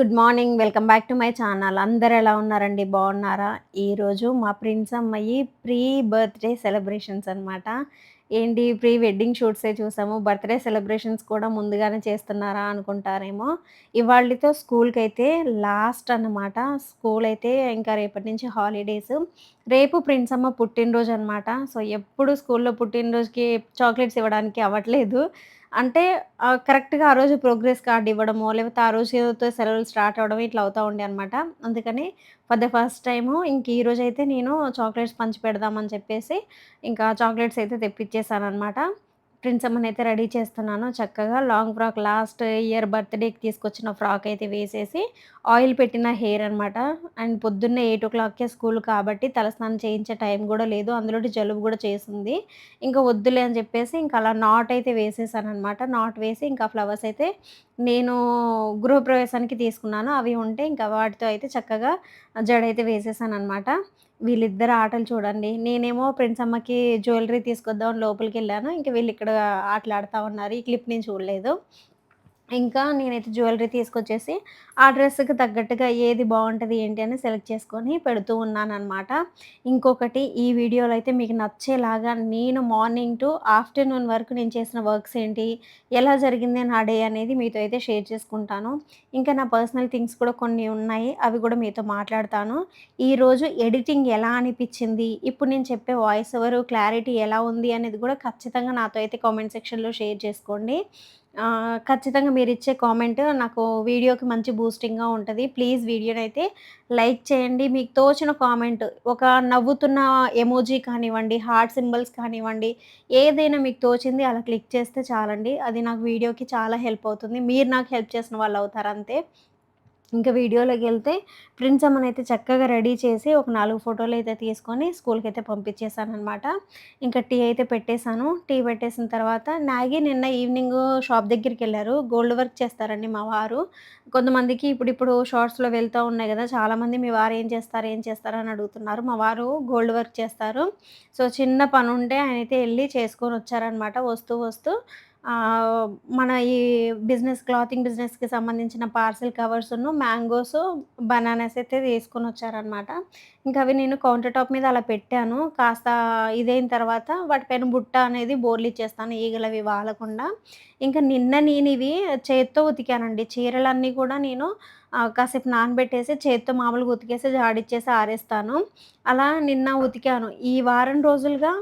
Good morning welcome back to my channel. అందరు ఎలా ఉన్నారండి? బాగున్నారా? ఈరోజు మా ప్రిన్స్ అమ్మాయి ప్రీ బర్త్డే సెలబ్రేషన్స్ అనమాట ఏంటి? ప్రీ వెడ్డింగ్ షూట్సే చూసాము. బర్త్డే సెలబ్రేషన్స్ కూడా ముందుగానే చేస్తున్నారా అనుకుంటారేమో. ఇవాళతో స్కూల్కి అయితే లాస్ట్ అన్నమాట. స్కూల్ అయితే ఇంకా రేపటి నుంచి హాలిడేస్. రేపు ప్రిన్స్ అమ్మ పుట్టినరోజు అనమాట సో ఎప్పుడు స్కూల్లో పుట్టినరోజుకి చాక్లెట్స్ ఇవ్వడానికి అవ్వట్లేదు. అంటే కరెక్ట్‌గా ఆ రోజు ప్రోగ్రెస్ కార్డ్ ఇవ్వడమో, లేకపోతే ఆ రోజుతో సెలవులు స్టార్ట్ అవ్వడం ఇట్లా అవుతూ ఉండే అనమాట. అందుకని ఫర్ ద ఫస్ట్ టైము ఇంక ఈరోజైతే నేను చాక్లెట్స్ పంచి పెడదామని చెప్పేసి, ఇంకా చాక్లెట్స్ అయితే తెప్పిచ్చేసాననమాట. అయితే రెడీ చేస్తున్నాను. చక్కగా లాంగ్ ఫ్రాక్ లాస్ట్ ఇయర్ బర్త్‌డేకి తీసుకొచ్చిన ఫ్రాక్ అయితే వేసేసి, ఆయిల్ పెట్టిన హెయిర్ అనమాట. అండ్ పొద్దున్నే ఎయిట్ ఓ క్లాక్‌కే స్కూల్ కాబట్టి తలస్నానం చేయించే టైం కూడా లేదు. అందులో జలుబు కూడా చేసింది. ఇంకా వద్దులే అని చెప్పేసి ఇంకా అలా నాట్ అయితే వేసేసాననమాట. నాట్ వేసి ఇంకా ఫ్లవర్స్ అయితే నేను గృహప్రవేశానికి తీసుకున్నాను. అవి ఉంటే ఇంకా వాటితో అయితే చక్కగా జడైతే వేసేసాననమాట. వీళ్ళిద్దరు ఆటలు చూడండి. నేనేమో ఫ్రెండ్స్ అమ్మకి జ్యువెలరీ తీసుకొద్దామని లోపలికెళ్ళాను. ఇంక వీళ్ళిక్కడ ఆటలాడుతా ఉన్నారు. ఈ క్లిప్ నేను చూడలేదు. ఇంకా నేనైతే జ్యువెలరీ తీసుకొచ్చేసి, ఆ డ్రెస్‌కి తగ్గట్టుగా ఏది బాగుంటుంది ఏంటి అని సెలెక్ట్ చేసుకొని పెడుతూ ఉన్నాననమాట. ఇంకొకటి ఈ వీడియోలో అయితే మీకు నచ్చేలాగా నేను మార్నింగ్ టు ఆఫ్టర్‌నూన్ వరకు నేను చేసిన వర్క్స్ ఏంటి, ఎలా జరిగింది నా డే అనేది మీతో అయితే షేర్ చేసుకుంటాను. ఇంకా నా పర్సనల్ థింగ్స్ కూడా కొన్ని ఉన్నాయి. అవి కూడా మీతో మాట్లాడతాను. ఈరోజు ఎడిటింగ్ ఎలా అనిపించింది ఇప్పుడు నేను చెప్పే వాయిస్ ఓవర్ క్లారిటీ ఎలా ఉంది అనేది కూడా ఖచ్చితంగా నాతో అయితే కామెంట్ సెక్షన్‌లో షేర్ చేసుకోండి. ఖచ్చితంగా మీరిచ్చే కామెంట్ నాకు వీడియోకి మంచి బూస్టింగ్‌గా ఉంటది. ప్లీజ్ వీడియోనైతే లైక్ చేయండి. మీకు తోచిన కామెంట్ ఒక నవ్వుతున్న ఎమోజీ కానివ్వండి, హార్ట్ సింబల్స్ కానివ్వండి, ఏదైనా మీకు తోచింది అలా క్లిక్ చేస్తే చాలండి. అది నాకు వీడియోకి చాలా హెల్ప్ అవుతుంది. మీరు నాకు హెల్ప్ చేసిన వాళ్ళు అవుతారు అంతే. ఇంకా వీడియోలోకి వెళ్తే ప్రిన్స్ అయితే చక్కగా రెడీ చేసి ఒక నాలుగు ఫోటోలు అయితే తీసుకొని స్కూల్కి అయితే పంపించేశానమాట ఇంకా టీ అయితే పెట్టేశాను. టీ పెట్టేసిన తర్వాత నాగి నిన్న ఈవినింగ్ షాప్ దగ్గరికి వెళ్ళారు. గోల్డ్ వర్క్ చేస్తారండి మా వారు. కొంతమందికి ఇప్పుడు ఇప్పుడు షార్ట్స్లో వెళ్తూ ఉన్నాయి కదా చాలామంది మీ వారు ఏం చేస్తారు ఏం చేస్తారు అని అడుగుతున్నారు. మా వారు గోల్డ్ వర్క్ చేస్తారు. సో చిన్న పని ఉంటే ఆయన అయితే వెళ్ళి చేసుకొని వచ్చారనమాట వస్తూ వస్తూ మన ఈ బిజినెస్ క్లాతింగ్ బిజినెస్‌కి సంబంధించిన పార్సెల్ కవర్స్ను మ్యాంగోస్, బనానాస్ అయితే తీసుకొనొచ్చారనమాట. ఇంకా అవి నేను కౌంటర్ టాప్ మీద అలా పెట్టాను. కాస్త ఇదైన తర్వాత వాటిపైన బుట్ట అనేది బోర్లు ఇచ్చేస్తాను ఈగలవి వాలకుండా. ఇంకా నిన్న నేను ఇవి చేత్తో ఉతికానండి. చీరలన్నీ కూడా నేను కాసేపు నానబెట్టేసి చేత్తో మామూలుగా ఉతికేసి జాడిచ్చేసి ఆరేస్తాను. అలా నిన్న ఉతికాను. ఈ వారం రోజులుగా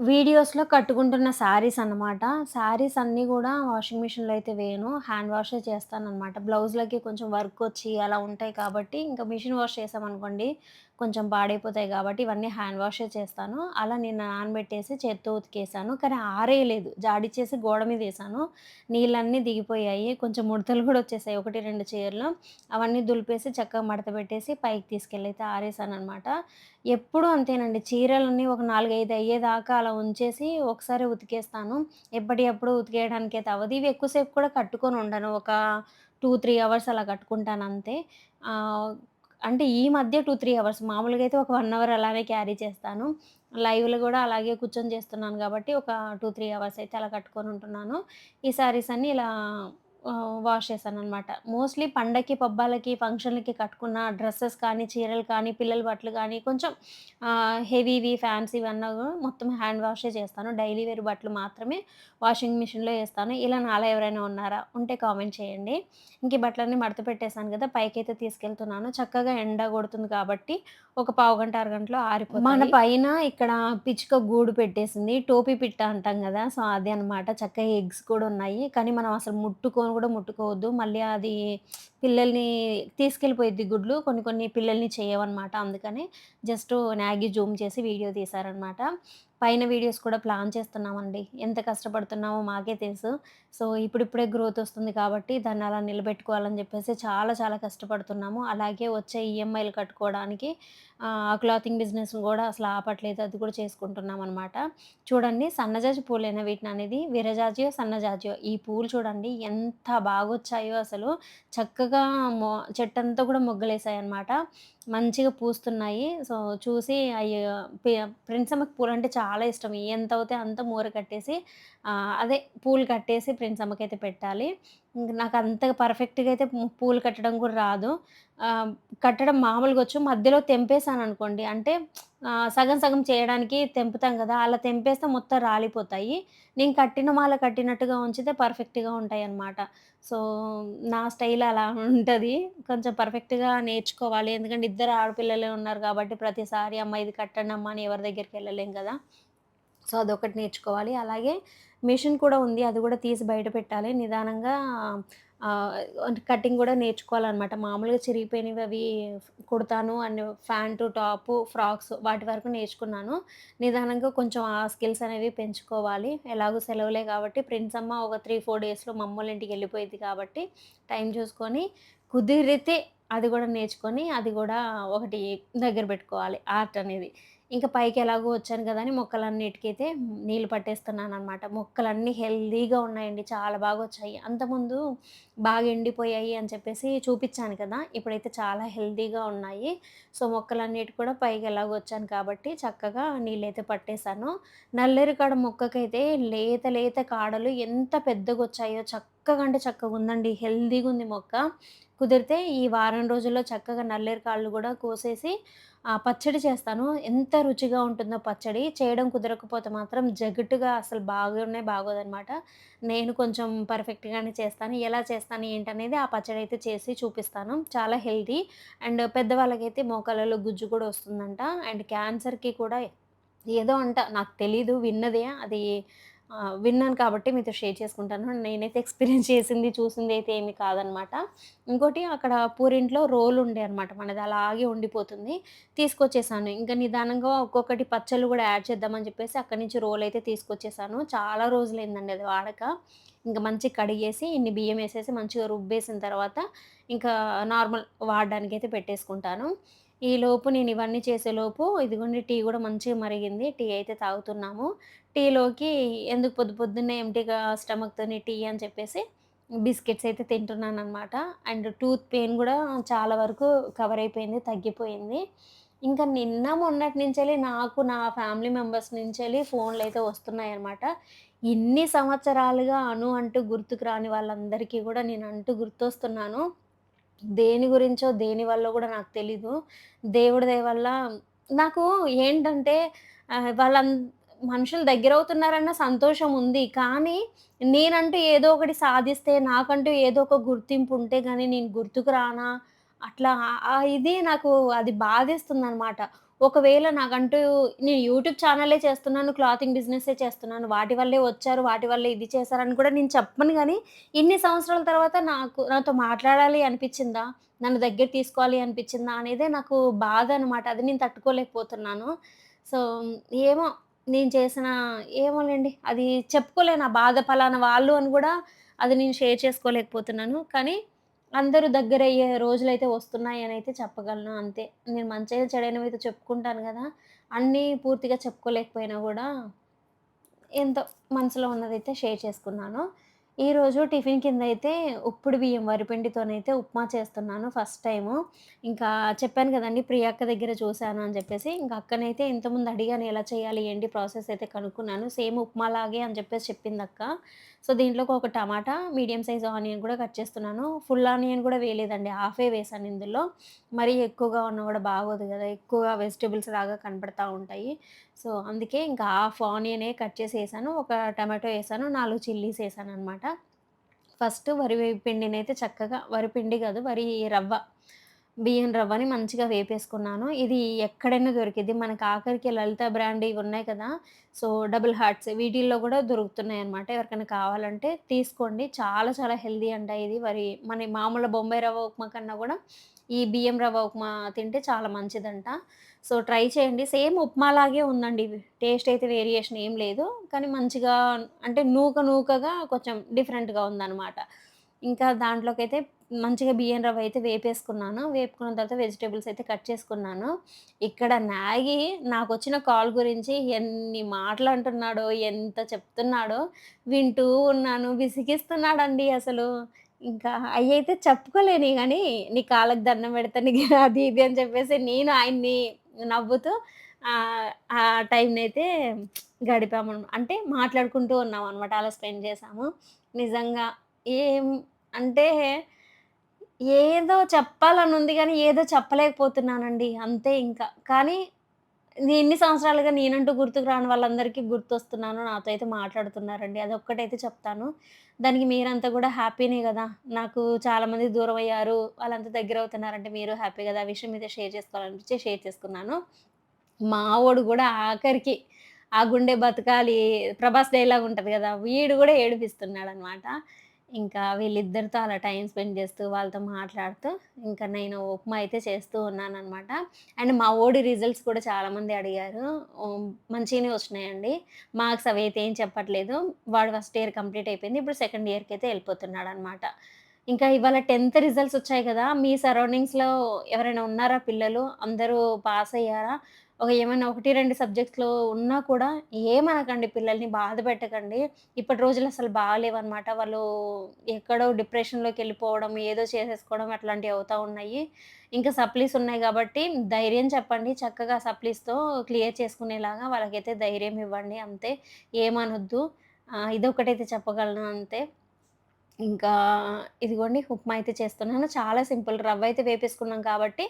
వీడియోస్‌లో కట్టుకుంటున్న శారీస్ అన్నమాట. శారీస్ అన్నీ గూడా వాషింగ్ మిషన్‌లో అయితే వేయను. హ్యాండ్ వాషే చేస్తాననమాట. బ్లౌజ్‌లకి కొంచెం వర్క్ వచ్చి అలా ఉంటాయి కాబట్టి, ఇంకా మిషన్ వాష్ చేసామనుకోండి కొంచెం పాడైపోతాయి కాబట్టి ఇవన్నీ హ్యాండ్ వాషే చేస్తాను. అలా నేను నానబెట్టేసి చేత్తో ఉతికేసాను. కానీ ఆరేయలేదు. జాడిచ్చేసి గోడ మీద వేసాను నీళ్ళన్నీ దిగిపోయాయి. కొంచెం ముడతలు కూడా వచ్చేసాయి. ఒకటి, రెండు చీరలు. అవన్నీ దులిపేసి చక్కగా మడత పెట్టేసి పైకి ఆరేసాను అనమాట ఎప్పుడూ అంతేనండి. చీరలన్నీ ఒక 4, 5 అయ్యేదాకా అలా ఉంచేసి ఒకసారి ఉతికేస్తాను. ఎప్పటికప్పుడు ఉతికేయడానికైతే అవ్వదు. ఇవి ఎక్కువసేపు కూడా కట్టుకొని ఉండను. ఒక 2, 3 అవర్స్ అలా కట్టుకుంటాను అంతే అంటే ఈ మధ్య 2, 3 అవర్స్ మామూలుగా అయితే ఒక వన్ అవర్ అలానే క్యారీ చేస్తాను. లైవ్‌లో కూడా అలాగే కూర్చొని చేస్తున్నాను కాబట్టి ఒక 2, 3 అవర్స్ అయితే అలా కట్టుకొని ఉంటున్నాను. ఈ శారీస్ అన్నీ ఇలా వాష్ చేశాననమాట. మోస్ట్‌లీ పండగకి, పబ్బాలకి, ఫంక్షన్‌లకి కట్టుకున్న డ్రెసెస్ కానీ, చీరలు కానీ, పిల్లల బట్టలు కానీ కొంచెం హెవీవి, ఫ్యాన్సీవి అన్నా మొత్తం హ్యాండ్ వాషే చేస్తాను. డైలీ వేర్ బట్టలు మాత్రమే వాషింగ్ మిషన్‌లో ఏస్తాను. ఇలా నాలా ఎవరైనా ఉన్నారా? ఉంటే కామెంట్ చేయండి. ఇంక ఈ బట్టలన్నీ మడత పెట్టేసాను కదా! పైకైతే తీసుకెళ్తున్నాను. చక్కగా ఎండ కొడుతుంది కాబట్టి ఒక పావుగంట, అరగంటలో ఆరిపోతాయి. మన పైన ఇక్కడ పిచ్చుక గూడు పెట్టేసింది. టోపీ పిట్ట అంటాం గదా! సో, అది అనమాట. చక్కగా ఎగ్స్ కూడా ఉన్నాయి. కానీ మనం అసలు ముట్టుకొని కూడా ముట్టుకోవద్దు. మళ్ళీ అది పిల్లల్ని తీసుకెళ్ళిపోయిద్ది గుడ్లు. కొన్ని కొన్ని పిల్లల్ని చేయవనమాట. అందుకని జస్ట్ నాగి జూమ్ చేసి వీడియో తీశారనమాట. పైన వీడియోస్ కూడా ప్లాన్ చేస్తున్నామండి. ఎంత కష్టపడుతున్నామో మాకే తెలుసు. సో, ఇప్పుడిప్పుడే గ్రోత్ వస్తుంది కాబట్టి దాన్ని అలా నిలబెట్టుకోవాలని చెప్పేసి చాలా చాలా కష్టపడుతున్నాము. అలాగే వచ్చే ఈఎంఐలు కట్టుకోవడానికి క్లాతింగ్ బిజినెస్ కూడా అసలు ఆపట్లేదు. అది కూడా చేసుకుంటున్నాం అనమాట చూడండి సన్నజాజి పూలే వీటిని అనేది విరజాజియో, సన్నజాజియో ఈ పూలు చూడండి ఎంత బాగొచ్చాయో అసలు. చక్కగా మొ చెట్టంతా కూడా మొగ్గలేసాయనమాట. మంచిగా పూస్తున్నాయి. సో, చూసి అయ్యో పి పూలు పూలంటే చాలా చాలా ఇష్టం. ఎంత అవుతే అంత మూర కట్టేసి అదే పూలు కట్టేసి ప్రిన్సమ్మకైతే పెట్టాలి. ఇంక నాకు అంత పర్ఫెక్ట్‌గా అయితే పూలు కట్టడం కూడా రాదు. ఆహ్, కట్టడం మామూలుగా వచ్చు. మధ్యలో తెంపేసాననుకోండి అంటే ఆహ్, సగం సగం చేయడానికి తెంపుతాం కదా అలా తెంపేస్తే మొత్తం రాలిపోతాయి. నేను కట్టిన మాల కట్టినట్టుగా ఉంచితే పర్ఫెక్ట్‌గా ఉంటాయన్నమాట. సో, నా స్టైల్ అలా ఉంటది. కొంచెం పర్ఫెక్ట్‌గా నేర్చుకోవాలి. ఎందుకంటే ఇద్దరు ఆడపిల్లలే ఉన్నారు కాబట్టి ప్రతిసారి అమ్మ ఇది కట్టండమ్మా అని ఎవరి దగ్గరికెళ్ళలేం కదా సో, అదొకటి నేర్చుకోవాలి. అలాగే మిషన్ కూడా ఉంది. అది కూడా తీసి బయట పెట్టాలి. నిదానంగా కటింగ్ కూడా నేర్చుకోవాలన్నమాట మామూలుగా చిరిగిపోయినవి అవి కుడతాను. అండ్ ఫ్యాంటు, టాపు, ఫ్రాక్స్ వాటి వరకు నేర్చుకున్నాను. నిదానంగా కొంచెం ఆ స్కిల్స్ అనేవి పెంచుకోవాలి. ఎలాగో సెలవులే కాబట్టి ప్రిన్స్ అమ్మ ఒక 3, 4 డేస్‌లో మమ్మల్ని ఇంటికి వెళ్ళిపోయింది కాబట్టి టైం చూసుకొని కుదిరితే అది కూడా నేర్చుకొని అది కూడా ఒకటి దగ్గర పెట్టుకోవాలి ఆర్ట్ అనేది. ఇంకా పైకి ఎలాగో వచ్చాను కదా అని మొక్కలన్నిటికైతే నీళ్ళు పట్టేస్తున్నాననమాట. మొక్కలన్నీ హెల్దీగా ఉన్నాయండి. చాలా బాగా వచ్చాయి అంతకుముందు బాగా ఎండిపోయాయి అని చెప్పేసి చూపించాను కదా! ఇప్పుడైతే చాలా హెల్దీగా ఉన్నాయి. సో, మొక్కలన్నిటికి కూడా పైకి ఎలాగో వచ్చాను కాబట్టి చక్కగా నీళ్ళైతే పట్టేసాను. నల్లేరు కాడ మొక్కకైతే లేత లేత కాడలు ఎంత పెద్దగా వచ్చాయో చక్క చక్కగా అంటే చక్కగా ఉందండి హెల్దీగా ఉంది మొక్క. కుదిరితే ఈ వారం రోజుల్లో చక్కగా నల్లేరు కాళ్ళు కూడా కోసేసి పచ్చడి చేస్తాను. ఎంత రుచిగా ఉంటుందో పచ్చడి. చేయడం కుదరకపోతే మాత్రం జగట్టుగా అసలు బాగున్నాయి బాగోదనమాట. నేను కొంచెం పర్ఫెక్ట్‌గానే చేస్తాను. ఎలా చేస్తాను ఏంటనేది ఆ పచ్చడి అయితే చేసి చూపిస్తాను. చాలా హెల్దీ అండ్ పెద్దవాళ్ళకైతే మోకాలలో గుజ్జు కూడా వస్తుందంట. అండ్ క్యాన్సర్‌కి కూడా ఏదో అంట నాకు తెలీదు. విన్నదే అది విన్నాను కాబట్టి మీతో షేర్ చేసుకుంటాను. నేనైతే ఎక్స్‌పీరియన్స్ చేసింది, చూసింది అయితే ఏమి కాదనమాట. ఇంకోటి అక్కడ పూరింట్లో రోల్ ఉండే అనమాట. మనది అలాగే ఉండిపోతుంది. తీసుకొచ్చేసాను. ఇంకా నిదానంగా ఒక్కొక్కటి పచ్చళ్ళు కూడా యాడ్ చేద్దామని చెప్పేసి అక్కడి నుంచి రోల్ అయితే తీసుకొచ్చేసాను. చాలా రోజులైందండి అది వాడక. ఇంకా మంచిగా కడిగేసి ఇన్ని బియ్యం వేసేసి మంచిగా రుబ్బేసిన తర్వాత ఇంకా నార్మల్ వాడడానికైతే పెట్టేసుకుంటాను. ఈలోపు నేను ఇవన్నీ చేసేలోపు ఇదిగోండి టీ కూడా మంచిగా మరిగింది. టీ అయితే తాగుతున్నాము. టీలోకి ఎందుకు పొద్దు పొద్దున్నే ఎంటీగా స్టమక్‌తోని టీ అని చెప్పేసి బిస్కెట్స్ అయితే తింటున్నాను అనమాట అండ్ టూత్ పెయిన్ కూడా చాలా వరకు కవర్ అయిపోయింది. తగ్గిపోయింది. ఇంకా నిన్న మొన్నటి నుంచి నాకు నా ఫ్యామిలీ మెంబర్స్ అయితే వస్తున్నాయి అనమాట ఇన్ని సంవత్సరాలుగా అను అంటూ గుర్తుకు రాని వాళ్ళందరికీ కూడా నేను అంటూ గుర్తొస్తున్నాను. దేని గురించో, దేని వల్ల కూడా నాకు తెలీదు. దేవుడి దయ వల్ల నాకు ఏంటంటే వాళ్ళ మనుషులు మనుషులు దగ్గరవుతున్నారన్న సంతోషం ఉంది. కానీ నేనంటూ ఏదో ఒకటి సాధిస్తే, నాకంటూ ఏదో ఒక గుర్తింపు ఉంటే కానీ నేను గుర్తుకు రానా? అట్లా ఇది నాకు అది బాధేస్తుందనమాట. ఒకవేళ నాకంటూ నేను యూట్యూబ్ ఛానలే చేస్తున్నాను, క్లాతింగ్ బిజినెసే చేస్తున్నాను. వాటి వల్లే వచ్చారు, వాటి వల్లే ఇది చేశారని కూడా నేను చెప్పను కానీ ఇన్ని సంవత్సరాల తర్వాత నాకు నాతో మాట్లాడాలి అనిపించిందా నన్ను దగ్గర తీసుకోవాలి అనిపించిందా అనేదే నాకు బాధ అనమాట. అది నేను తట్టుకోలేకపోతున్నాను. సో, ఏమో నేను చేసిన ఏమోలెండి. అది చెప్పుకోలేను ఆ బాధ పలానా వాళ్ళు అని కూడా అది నేను షేర్ చేసుకోలేకపోతున్నాను. కానీ అందరూ దగ్గరయ్యే రోజులైతే అయితే చెప్పగలను అంతే. నేను మంచిగా చెడైనవి అయితే చెప్పుకుంటాను కదా అన్నీ పూర్తిగా చెప్పుకోలేకపోయినా కూడా ఎంతో మనసులో ఉన్నదైతే షేర్ చేసుకున్నాను. ఈరోజు టిఫిన్ కింద అయితే ఉప్పుడు బియ్యం వరిపిండితోనైతే ఉప్మా చేస్తున్నాను ఫస్ట్ టైము. ఇంకా చెప్పాను కదండి ప్రియక్క దగ్గర చూశాను అని చెప్పేసి ఇంక అక్కనైతే ఇంతకుముందు అడిగాను ఎలా చేయాలి, ఏంటి ప్రాసెస్ అయితే కనుక్కున్నాను. సేమ్ ఉప్మా లాగే అని చెప్పేసి చెప్పింది అక్క సో, దీంట్లోకి ఒక టమాటా, మీడియం సైజ్ ఆనియన్ కూడా కట్ చేస్తున్నాను. ఫుల్ ఆనియన్ కూడా వేయలేదండి. హాఫే వేసాను ఇందులో. మరీ ఎక్కువగా ఉన్నా కూడా బాగోదు కదా ఎక్కువగా వెజిటేబుల్స్ లాగా కనపడతా ఉంటాయి. సో, అందుకే ఇంకా హాఫ్ ఆనియనే కట్ చేసి ఒక టమాటో వేసాను నాలుగు చిల్లీస్ వేసాను అనమాట ఫస్ట్ వరి పిండినైతే చక్కగా వరి పిండి కాదు వరి రవ్వ. బియ్యం రవ్వని మంచిగా వేపేసుకున్నాను. ఇది ఎక్కడైనా దొరికిద్ది. మనకి ఆఖరికి లలిత బ్రాండ్ ఇవి ఉన్నాయి కదా! సో, డబుల్ హార్ట్స్ వీటిల్లో కూడా దొరుకుతున్నాయి అనమాట ఎవరికైనా కావాలంటే తీసుకోండి. చాలా చాలా హెల్దీ అంట ఇది. వరి మన మామూలు బొంబాయి రవ్వ ఉప్మా కన్నా కూడా ఈ బియ్యం రవ్వ ఉప్మా తింటే చాలా మంచిదంట. సో, ట్రై చేయండి. సేమ్ ఉప్మాలాగే ఉందండి. టేస్ట్ అయితే వేరియేషన్ ఏం లేదు. కానీ మంచిగా అంటే నూక నూకగా కొంచెం డిఫరెంట్‌గా ఉందన్నమాట ఇంకా దాంట్లోకైతే మంచిగా బియ్యం రవ్వ అయితే వేపేసుకున్నాను. వేపుకున్న తర్వాత వెజిటేబుల్స్ అయితే కట్ చేసుకున్నాను. ఇక్కడ నాగి నాకు వచ్చిన కాల్ గురించి ఎన్ని మాటలంటున్నాడో, ఎంత చెప్తున్నాడో వింటూ ఉన్నాను. విసిగిస్తున్నాడండి అసలు. ఇంకా అయ్యయితే చెప్పుకోలేని కానీ "నీ కాళ్ళకి దండం పెడతా నీకు" అది ఇది అని చెప్పేసి నేను ఆయన్ని నవ్వుతూ ఆ టైంని అయితే గడిపాము. అంటే మాట్లాడుకుంటూ ఉన్నాం అనమాట అలా స్పెండ్ చేసాము నిజంగా ఏం అంటే ఏదో చెప్పాలని ఉంది కానీ ఏదో చెప్పలేకపోతున్నానండి. అంతే ఇంకా. కానీ ఎన్ని ఇన్ని సంవత్సరాలుగా నేనంటూ గుర్తుకు రాని వాళ్ళందరికీ గుర్తొస్తున్నాను. నాతో అయితే మాట్లాడుతున్నారండి. అది ఒక్కటైతే చెప్తాను. దానికి మీరంతా కూడా హ్యాపీనే కదా నాకు చాలామంది దూరం అయ్యారు వాళ్ళంతా దగ్గర అవుతున్నారంటే మీరు హ్యాపీ కదా ఆ విషయం మీద షేర్ చేసుకోవాలనిపించి షేర్ చేసుకున్నాను. మావోడు కూడా ఆఖరికి ఆ గుండె బతకాలి 'ప్రభాస్' డైలాగ్ ఉంటుంది కదా వీడు కూడా ఏడిపిస్తున్నాడు అనమాట ఇంకా వీళ్ళిద్దరితో అలా టైం స్పెండ్ చేస్తూ, వాళ్ళతో మాట్లాడుతూ, ఇంకా నేను ఉప్మా అయితే చేస్తూ ఉన్నాననమాట. అండ్ మా ఓడి రిజల్ట్స్ కూడా చాలామంది అడిగారు. మంచిగానే వచ్చినాయండి. మార్క్స్ అవి అయితే ఏం చెప్పట్లేదు. వాడు ఫస్ట్ ఇయర్ కంప్లీట్ అయిపోయింది. ఇప్పుడు సెకండ్ ఇయర్కి అయితే వెళ్ళిపోతున్నాడు అనమాట ఇంకా ఇవాళ 10థ్ రిజల్ట్స్ వచ్చాయి కదా! మీ సరౌండింగ్స్‌లో ఎవరైనా ఉన్నారా పిల్లలు? అందరూ పాస్ అయ్యారా? ఒక ఏమైనా 1, 2 సబ్జెక్ట్స్‌లో ఉన్నా కూడా ఏమనకండి పిల్లల్ని బాధ పెట్టకండి. ఇప్పటి రోజులు అసలు బాగాలేవన్నమాట వాళ్ళు ఎక్కడో డిప్రెషన్లోకి వెళ్ళిపోవడం ఏదో చేసేసుకోవడం అట్లాంటివి అవుతూ ఉన్నాయి. ఇంకా సప్లీస్ ఉన్నాయి కాబట్టి ధైర్యం చెప్పండి. చక్కగా సప్లీస్‌తో క్లియర్ చేసుకునేలాగా వాళ్ళకైతే ధైర్యం ఇవ్వండి అంతే. ఏమనొద్దు. ఇదొకటైతే చెప్పగలను అంతే. ఇంకా ఇదిగోండి ఉప్మా అయితే చేస్తున్నాను. చాలా సింపుల్. రవ్వ అయితే వేపేసుకున్నాం కాబట్టి,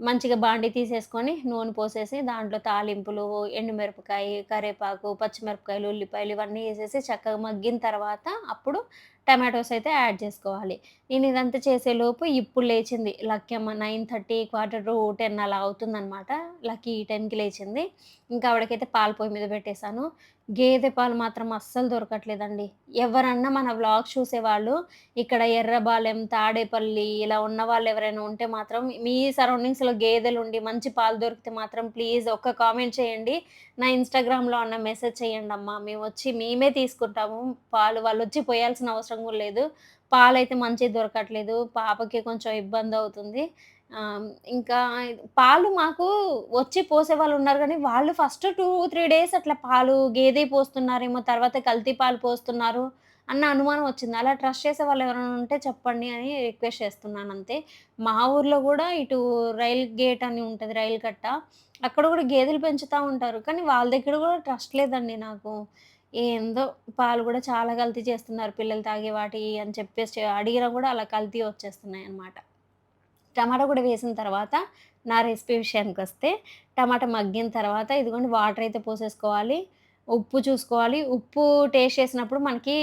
మంచిగా బాండి తీసేసుకొని, నూనె పోసేసి, దాంట్లో తాలింపులు, ఎండుమిరపకాయ, కరివేపాకు, పచ్చిమిరపకాయలు, ఉల్లిపాయలు ఇవన్నీ వేసేసి చక్కగా మగ్గిన తర్వాత, అప్పుడు టమాటోస్ అయితే యాడ్ చేసుకోవాలి. నేను ఇదంతా చేసేలోపు ఇప్పుడు లేచింది లక్కీ అమ్మ 9:30 క్వార్టర్ టు 10 అలా అవుతుందనమాట. లక్కీ 10కి లేచింది. ఇంకా ఆవిడకైతే పాలు పొయ్యి మీద పెట్టేసాను. గేదె పాలు మాత్రం అస్సలు దొరకట్లేదండి. ఎవరన్నా మన బ్లాగ్ చూసేవాళ్ళు ఇక్కడ ఎర్రబాలెం, తాడేపల్లి ఇలా ఉన్న వాళ్ళు ఎవరైనా ఉంటే మాత్రం మీ సరౌండింగ్స్‌లో గేదెలుండి మంచి పాలు దొరికితే మాత్రం ప్లీజ్ ఒక్క కామెంట్ చేయండి. నా ఇన్‌స్టాగ్రామ్‌లో అన్న మెసేజ్ చేయండమ్మా. వచ్చి మేమే తీసుకుంటాము పాలు. వాళ్ళు వచ్చి పోయాల్సిన అవసరం కూడా లేదు. పాలైతే మంచియి దొరకట్లేదు. పాపకి కొంచెం ఇబ్బంది అవుతుంది ఇంకా పాలు మాకు వచ్చి పోసే వాళ్ళు ఉన్నారు కానీ వాళ్ళు ఫస్ట్ 2, 3 డేస్ అట్లా పాలు గేదె పోస్తున్నారేమో, తర్వాత కల్తీ పాలు పోస్తున్నారు అన్న అనుమానం వచ్చింది. అలా ట్రస్ట్ చేసే వాళ్ళు ఎవరైనా ఉంటే చెప్పండి అని రిక్వెస్ట్ చేస్తున్నాను అంతే మా ఊర్లో కూడా ఇటు రైల్ గేట్ అని ఉంటుంది రైలు కట్ట. అక్కడ కూడా గేదెలు పెంచుతూ ఉంటారు. కానీ వాళ్ళ దగ్గర కూడా ట్రస్ట్ లేదండి నాకు. ఏందో పాలు కూడా చాలా కల్తీ చేస్తున్నారు. పిల్లలు తాగే వాటి అని చెప్పేసి అడిగినా కూడా అలా కల్తీ వచ్చేస్తున్నాయి అన్నమాట టమాటా కూడా వేసిన తర్వాత, నా రెసిపీ విషయానికి వస్తే టమాటా మగ్గిన తర్వాత ఇదిగోండి వాటర్ అయితే పోసేసుకోవాలి. ఉప్పు చూసుకోవాలి. ఉప్పు టేస్ట్ చేసినప్పుడు మనకి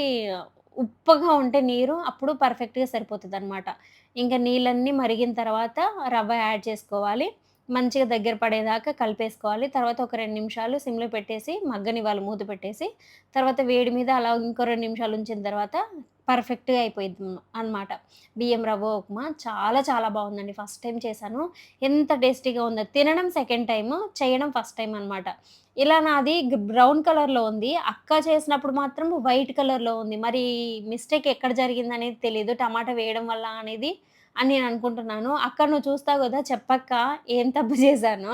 ఉప్పగా ఉంటే నీరు అప్పుడు పర్ఫెక్ట్‌గా సరిపోతుందనమాట ఇంకా నీళ్ళన్నీ మరిగిన తర్వాత రవ్వ యాడ్ చేసుకోవాలి. మంచిగా దగ్గర పడేదాకా కలిపేసుకోవాలి. తర్వాత ఒక రెండు నిమిషాలు సిమ్‌లో పెట్టేసి మగ్గనివ్వాలి మూత పెట్టేసి. తర్వాత వేడి మీద అలా ఇంకో రెండు నిమిషాలు ఉంచిన తర్వాత పర్ఫెక్ట్‌గా అయిపోయింది అనమాట. బియ్యం రవ్వ ఉప్మా చాలా చాలా బాగుందండి ఫస్ట్ టైం చేశాను. ఎంత టేస్టీగా ఉందో. తినడం సెకండ్ టైము, చేయడం ఫస్ట్ టైం అనమాట. ఇలా నాది బ్రౌన్ కలర్‌లో ఉంది. అక్క చేసినప్పుడు మాత్రం వైట్ కలర్‌లో ఉంది. మరి మిస్టేక్ ఎక్కడ జరిగింది అనేది తెలియదు టమాటా వేయడం వల్ల అనేది అని నేను అనుకుంటున్నాను. "అక్క నువ్వు చూస్తావు కదా చెప్పక్క ఏం తప్పు చేశాను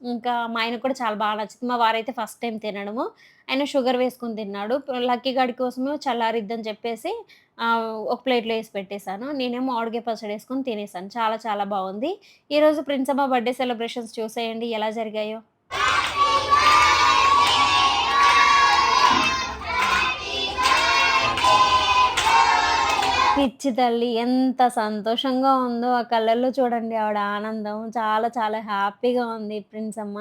ఇంకా మా ఆయనకు కూడా చాలా బాగా నచ్చింది. మా వారైతే ఫస్ట్ టైం తినడము. ఆయన షుగర్ వేసుకొని తిన్నాడు. లక్కీ గాడి కోసము చల్లారిద్దని చెప్పేసి ఒక ప్లేట్‌లో వేసి పెట్టేశాను నేనేమో అడిగే పచ్చడి వేసుకొని తినేసాను. చాలా చాలా బాగుంది ఈరోజు ప్రిన్సమ్మ బర్త్‌డే సెలబ్రేషన్స్ చూసేయండి ఎలా జరిగాయో. పిచ్చి తల్లి ఎంత సంతోషంగా ఉందో ఆ కళ్ళల్లో చూడండి ఆవిడ ఆనందం. చాలా చాలా హ్యాపీగా ఉంది ప్రిన్స్ అమ్మ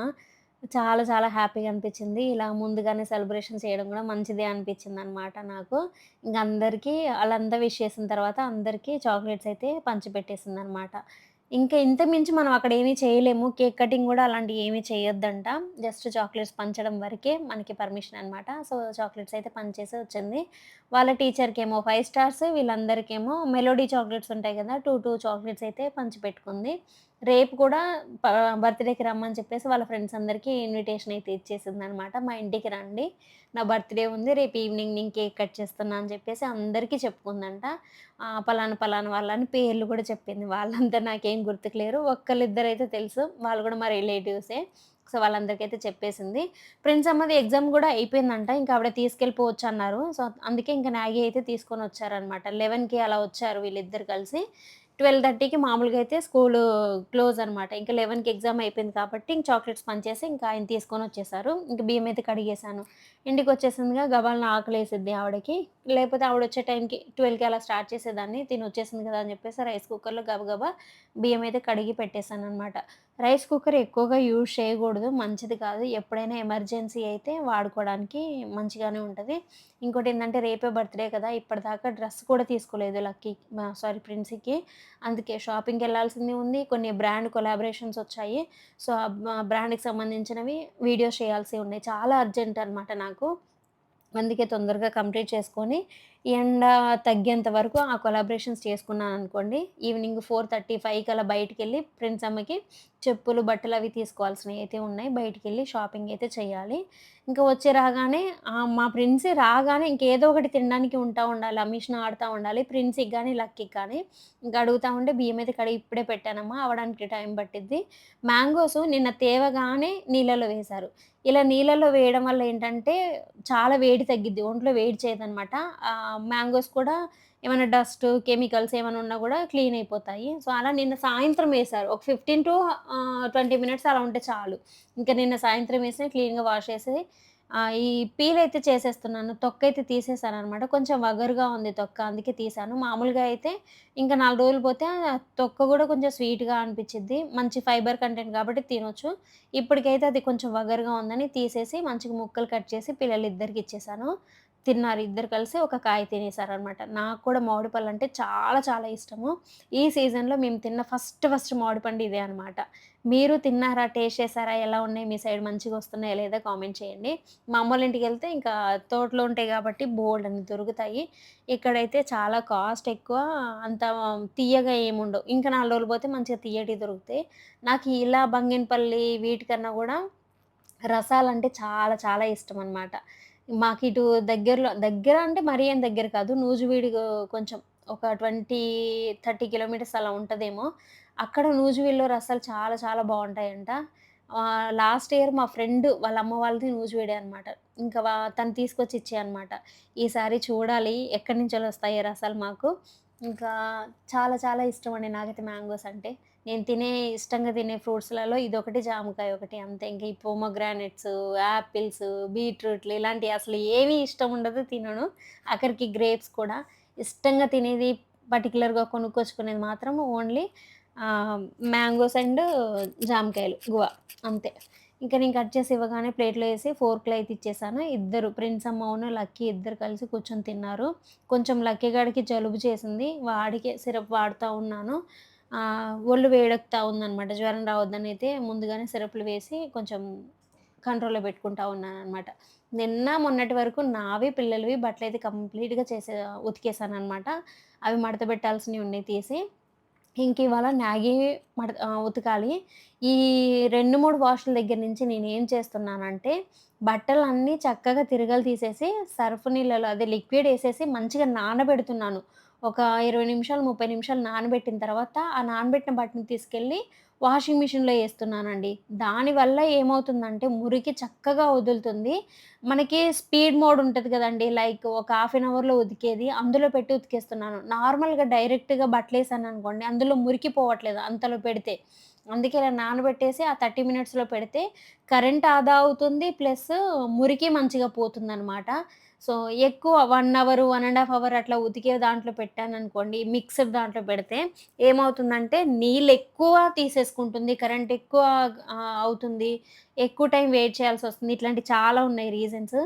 చాలా చాలా హ్యాపీగా అనిపించింది. ఇలా ముందుగానే సెలబ్రేషన్ చేయడం కూడా మంచిదే అనిపించింది అనమాట నాకు. ఇంక అందరికీ వాళ్ళంతా విష్ చేసిన తర్వాత అందరికీ చాక్లెట్స్ అయితే పంచిపెట్టేసింది అనమాట ఇంకా ఇంత మించి మనం అక్కడ ఏమీ చేయలేము. కేక్ కటింగ్ గూడా అలాంటియి ఏమి చేయొద్దంట. జస్ట్ చాక్లెట్స్ పంచడం వరకే మనకి పర్మిషన్ అనమాట. సో, చాక్లెట్స్ అయితే పంచేసి వచ్చింది. వాళ్ళ టీచర్‌కేమో 5 స్టార్స్ వీళ్ళందరికేమో మెలోడీ చాక్లెట్స్ ఉంటాయి గదా! 2, 2 చాక్లెట్స్ అయితే పంచిపెట్టుకుంది. రేపు కూడా బర్త్‌డేకి రమ్మని చెప్పేసి వాళ్ళ ఫ్రెండ్స్ అందరికీ ఇన్విటేషన్ అయితే ఇచ్చేసింది అనమాట మా ఇంటికి రండి. నా బర్త్‌డే ఉంది. రేపు ఈవినింగ్ నేను కేక్ కట్ చేస్తున్నా అని చెప్పేసి అందరికీ చెప్పుకుందంట. ఆహ్, పలానా పలానా వాళ్ళని పేర్లు కూడా చెప్పింది. వాళ్ళంతా నాకేం గుర్తుకులేరు ఒక్కళ్ళిద్దరు అయితే తెలుసు. వాళ్ళు కూడా మా రిలేటివ్సే. సో, వాళ్ళందరికీ అయితే చెప్పేసింది. ప్రిన్సమ్మది ఎగ్జామ్ కూడా అయిపోయిందంట. ఇంకా ఆవిడ తీసుకెళ్ళిపోవచ్చు అన్నారు సో, అందుకే ఇంకా నాగి అయితే తీసుకొని వచ్చారనమాట లెవెన్కి అలా వచ్చారు వీళ్ళిద్దరు కలిసి. ట్వెల్వ్ థర్టీకి మామూలుగా అయితే స్కూలు క్లోజ్ అనమాట ఇంకా లెవెన్కి ఎగ్జామ్ అయిపోయింది కాబట్టి ఇంక చాక్లెట్స్ పంచేసి ఇంకా ఆయన తీసుకొని వచ్చేసారు. ఇంక బియ్యం అయితే కడిగేశాను. ఇంటికి వచ్చేసిందిగా గబాలను ఆకలి వేసిద్ది ఆవిడకి. లేకపోతే ఆవిడ వచ్చే టైంకి ట్వెల్వ్కి అలా స్టార్ట్ చేసేదాన్ని. తిని వచ్చేసింది కదా అని చెప్పేసి రైస్ కుక్కర్లో గబగబా బియ్యం అయితే కడిగి పెట్టేశాను అనమాట రైస్ కుక్కర్ ఎక్కువగా యూజ్ చేయకూడదు మంచిది కాదు. ఎప్పుడైనా ఎమర్జెన్సీ అయితే వాడుకోవడానికి మంచిగానే ఉంటుంది. ఇంకోటి ఏంటంటే రేపే బర్త్డే కదా ఇప్పటిదాకా డ్రెస్ కూడా తీసుకోలేదు లక్కీ సారీ ప్రిన్సీకి. అందుకే షాపింగ్కి వెళ్ళాల్సింది ఉంది. కొన్ని బ్రాండ్ కొలాబరేషన్స్ వచ్చాయి. సో ఆ బ్రాండ్కి సంబంధించినవి వీడియోస్ చేయాల్సి ఉన్నాయి. చాలా అర్జెంట్ అనమాట నాకు. అందుకే తొందరగా కంప్లీట్ చేసుకొని ఎండ తగ్గేంత వరకు ఆ కొలాబరేషన్స్ చేసుకున్నాను అనుకోండి. ఈవినింగ్ ఫోర్ థర్టీ ఫైవ్కి అలా బయటికి వెళ్ళి ఫ్రెండ్స్ అమ్మకి చెప్పులు బట్టలు అవి తీసుకోవాల్సినవి అయితే ఉన్నాయి. బయటికి వెళ్ళి షాపింగ్ అయితే చేయాలి. ఇంకా వచ్చి రాగానే మా ఫ్రెండ్స్ రాగానే ఇంకేదో ఒకటి తినడానికి ఉంటా ఉండాలి. అమిషన్ ఆడుతూ ఉండాలి. ప్రిన్స్కి కానీ లక్కీకి కానీ ఇంకా అడుగుతూ ఉంటే బియ్యం అయితే కడిగి ఇప్పుడే పెట్టానమ్మా. అవడానికి టైం పట్టిద్ది. మ్యాంగోస్ నిన్న తేవగానే నీళ్ళలో వేశారు. ఇలా నీళ్ళలో వేయడం వల్ల ఏంటంటే చాలా వేడి తగ్గిద్ది. ఒంట్లో వేడి చేయదనమాట మ్యాంగోస్ కూడా ఏమైనా డస్ట్ కెమికల్స్ ఏమైనా ఉన్నా కూడా క్లీన్ అయిపోతాయి. సో అలా నిన్న సాయంత్రం వేశారు. ఒక ఫిఫ్టీన్ టు ట్వంటీ మినిట్స్ అలా ఉంటే చాలు. ఇంకా నిన్న సాయంత్రం వేసి క్లీన్గా వాష్ చేసి ఈ పీల్ అయితే చేసేస్తున్నాను తొక్క అయితే తీసేసాను అనమాట కొంచెం వగరుగా ఉంది తొక్క అందుకే తీసాను. మామూలుగా అయితే ఇంకా నాలుగు రోజులు పోతే తొక్క కూడా కొంచెం స్వీట్గా అనిపించింది మంచి ఫైబర్ కంటెంట్ కాబట్టి తినొచ్చు. ఇప్పటికైతే అది కొంచెం వగరుగా ఉందని తీసేసి మంచిగా ముక్కలు కట్ చేసి పిల్లలు ఇద్దరికి ఇచ్చేసాను. తిన్నారు. ఇద్దరు కలిసి ఒక కాయ తినేసారనమాట నాకు కూడా మామిడి పళ్ళు అంటే చాలా చాలా ఇష్టము. ఈ సీజన్లో మేము తిన్న ఫస్ట్ ఫస్ట్ మామిడి పండు ఇదే అనమాట మీరు తిన్నారా? టేస్ట్ చేశారా? ఎలా ఉన్నాయి? మీ సైడ్ మంచిగా వస్తున్నాయా? లేదా కామెంట్ చేయండి. మా అమ్మోళ్ళ ఇంటికి వెళ్తే ఇంకా తోటలో ఉంటాయి కాబట్టి బోల్డ్ అని దొరుకుతాయి. ఇక్కడైతే చాలా కాస్ట్ ఎక్కువ అంత తీయగా ఏముండవు. ఇంకా నాలుగు రోజులు పోతే మంచిగా తీయటి దొరుకుతాయి. నాకు ఇలా బంగినపల్లి వీటికన్నా కూడా రసాలు అంటే చాలా చాలా ఇష్టం అనమాట మాకు ఇటు దగ్గరలో దగ్గర అంటే మరీ ఏం దగ్గర కాదు. నూజువీడి కొంచెం ఒక ట్వంటీ థర్టీ కిలోమీటర్స్ అలా ఉంటుందేమో. అక్కడ నూజువీడిలో రసాలు చాలా చాలా బాగుంటాయంట. లాస్ట్ ఇయర్ మా ఫ్రెండ్ వాళ్ళ అమ్మ వాళ్ళది నూజివీడే అనమాట ఇంకా తను తీసుకొచ్చి ఇచ్చే అనమాట ఈసారి చూడాలి ఎక్కడి నుంచి వస్తాయి రసాలు మాకు. ఇంకా చాలా చాలా ఇష్టం అండి నాకైతే మ్యాంగోస్ అంటే. నేను తినే ఇష్టంగా తినే ఫ్రూట్స్లలో ఇదొకటి జామకాయ ఒకటి అంతే. ఇంకా ఈ పోమోగ్రానెట్స్ యాపిల్స్ బీట్రూట్లు ఇలాంటివి అసలు ఏమీ ఇష్టం ఉండదు తినను. అక్కడికి గ్రేప్స్ కూడా. ఇష్టంగా తినేది పర్టికులర్గా కొనుక్కొచ్చుకునేది మాత్రం ఓన్లీ మ్యాంగోస్ అండ్ జామకాయలు గువా అంతే. ఇంకా నేను కట్ చేసి ఇవ్వగానే ప్లేట్లో వేసి ఫోర్క్లో అయితే ఇచ్చేసాను. ఇద్దరు ప్రిన్స్ అమ్మవును లక్కీ ఇద్దరు కలిసి కూర్చొని తిన్నారు. కొంచెం లక్కీ గడికి జలుబు చేసింది. వాడికి సిరప్ వాడుతూ ఉన్నాను. ఒళ్ళు వేడెక్కుతా ఉందనమాట జ్వరం రావద్దని అయితే ముందుగానే సిరప్లు వేసి కొంచెం కంట్రోల్లో పెట్టుకుంటా ఉన్నాను అనమాట నిన్న మొన్నటి వరకు నావి పిల్లలవి బట్టలు అయితే కంప్లీట్గా చేసే ఉతికేసాననమాట. అవి మడత పెట్టాల్సినవి ఉన్నాయి తీసి. ఇంక ఇవాళ మ్యాగీ మడత ఉతకాలి. ఈ రెండు మూడు వాష్ల దగ్గర నుంచి నేను ఏం చేస్తున్నానంటే బట్టలన్నీ చక్కగా తిరగలు తీసేసి సర్ఫ్ నీళ్ళలో అదే లిక్విడ్ వేసేసి మంచిగా నానబెడుతున్నాను. ఒక ఇరవై నిమిషాలు ముప్పై నిమిషాలు నానబెట్టిన తర్వాత ఆ నానబెట్టిన బట్టని తీసుకెళ్ళి వాషింగ్ మిషన్లో వేస్తున్నానండి. దానివల్ల ఏమవుతుందంటే మురికి చక్కగా వదులుతుంది. మనకి స్పీడ్ మోడ్ ఉంటుంది కదండి. లైక్ ఒక హాఫ్ అన్ అవర్లో ఉతికేది అందులో పెట్టి ఉతికేస్తున్నాను. నార్మల్గా డైరెక్ట్గా బట్టలేసాను అనుకోండి అందులో మురికి పోవట్లేదు అంతలో పెడితే. అందుకే ఇలా నానబెట్టేసి ఆ థర్టీ మినిట్స్లో పెడితే కరెంట్ ఆదా అవుతుంది ప్లస్ మురికి మంచిగా పోతుంది అనమాట సో ఎక్కువ one hour one and half hour అట్లా ఉతికే దాంట్లో పెట్టాను అనుకోండి మిక్సర్ దాంట్లో పెడితే ఏమవుతుందంటే నీళ్ళు ఎక్కువ తీసేసుకుంటుంది కరెంట్ ఎక్కువ అవుతుంది ఎక్కువ టైం వెయిట్ చేయాల్సి వస్తుంది. ఇట్లాంటి చాలా ఉన్నాయి రీజన్స్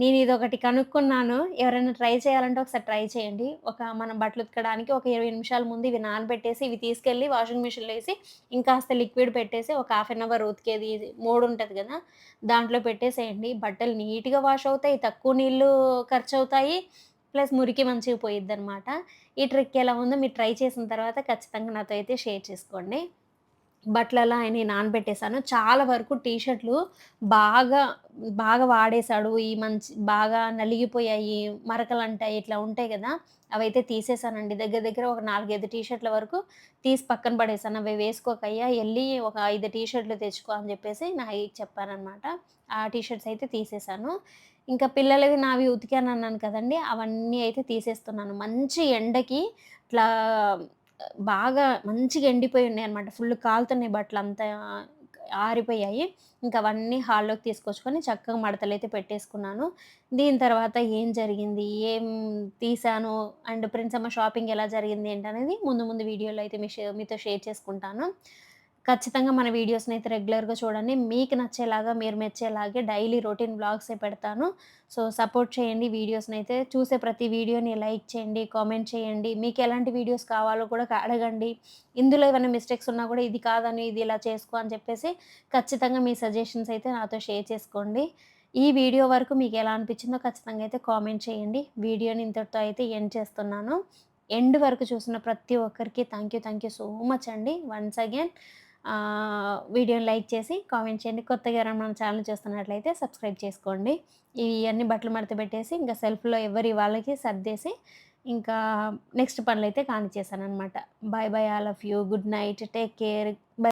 నేను ఇది ఒకటి కనుక్కున్నాను. ఎవరైనా ట్రై చేయాలంటే ఒకసారి ట్రై చేయండి. ఒక మనం బట్టలు ఉతకడానికి ఒక ఇరవై నిమిషాల ముందు ఇవి నానబెట్టేసి ఇవి తీసుకెళ్ళి వాషింగ్ మిషన్లో వేసి ఇంకాస్త లిక్విడ్ పెట్టేసి ఒక హాఫ్ అన్ అవర్ ఉతికేది మూడు ఉంటుంది కదా దాంట్లో పెట్టేసేయండి. బట్టలు నీట్గా వాష్ అవుతాయి తక్కువ నీళ్ళు ఖర్చు అవుతాయి ప్లస్ మురికి మంచిగా పోయిద్ది అనమాట ఈ ట్రిక్ ఎలా ఉందో మీరు ట్రై చేసిన తర్వాత ఖచ్చితంగా నాతో అయితే షేర్ చేసుకోండి. బట్టలలో ఆయన నానబెట్టేశాను. చాలా వరకు టీషర్ట్లు బాగా బాగా వాడేశాడు. ఈ మంచి బాగా నలిగిపోయాయి. మరకలు అంటాయి ఇట్లా ఉంటాయి కదా. అవి అయితే తీసేసానండి దగ్గర దగ్గర ఒక నాలుగైదు టీషర్ట్ల వరకు తీసి పక్కన పడేసాను అవి వేసుకోకయ్యా వెళ్ళి ఒక ఐదు టీషర్ట్లు తెచ్చుకో అని చెప్పేసి నా చెప్పానమాట ఆ టీషర్ట్స్ అయితే తీసేసాను ఇంకా పిల్లలవి నావి ఉతికాను అన్నాను కదండి అవన్నీ అయితే తీసేస్తున్నాను మంచి ఎండకి ఇట్లా బాగా మంచిగా ఎండిపోయి ఉన్నాయి అనమాట ఫుల్ కాలుతున్నాయి బట్టలంతా ఆరిపోయాయి. ఇంకా అవన్నీ హాల్లోకి తీసుకొచ్చుకొని చక్కగా మడతలు అయితే పెట్టేసుకున్నాను. దీని తర్వాత ఏం జరిగింది? ఏం తీశాను? అండ్ ప్రిన్సమ్మ షాపింగ్ ఎలా జరిగింది ఏంటనేది ముందు ముందు వీడియోలో అయితే మీ షే మీతో షేర్ చేసుకుంటాను. ఖచ్చితంగా మన వీడియోస్ని అయితే రెగ్యులర్‌గా చూడండి. మీకు నచ్చేలాగా, మీరు మెచ్చేలాగే డైలీ రొటీన్ బ్లాగ్సే పెడతాను. సో, సపోర్ట్ చేయండి వీడియోస్ని అయితే చూసే ప్రతి వీడియోని లైక్ చేయండి, కామెంట్ చేయండి. మీకు ఎలాంటి వీడియోస్ కావాలో కూడా అడగండి. ఇందులో ఏమైనా మిస్టేక్స్ ఉన్నా కూడా ఇది కాదని, ఇది ఇలా చేసుకో అని చెప్పేసి ఖచ్చితంగా మీ సజెషన్స్ అయితే నాతో షేర్ చేసుకోండి. ఈ వీడియో వరకు మీకు ఎలా అనిపించిందో ఖచ్చితంగా అయితే కామెంట్ చేయండి. వీడియోని ఇంతటితో అయితే ఎండ్ చేస్తున్నాను. ఎండ్ వరకు చూసిన ప్రతి ఒక్కరికి thank you, thank you so much అండి. వన్స్ అగైన్ వీడియోని లైక్ చేసి కామెంట్ చేయండి. కొత్తగా మన ఛానల్ చూస్తున్నట్లయితే సబ్స్క్రైబ్ చేసుకోండి. ఇవన్నీ బట్టలు మడత పెట్టేసి ఇంకా సెల్ఫ్‌లో ఎవరి వాళ్ళకి సర్దేసి ఇంకా నెక్స్ట్ పనులైతే కానిచ్చేసాననమాట. Bye bye all of you. Good night. Take care. Bye.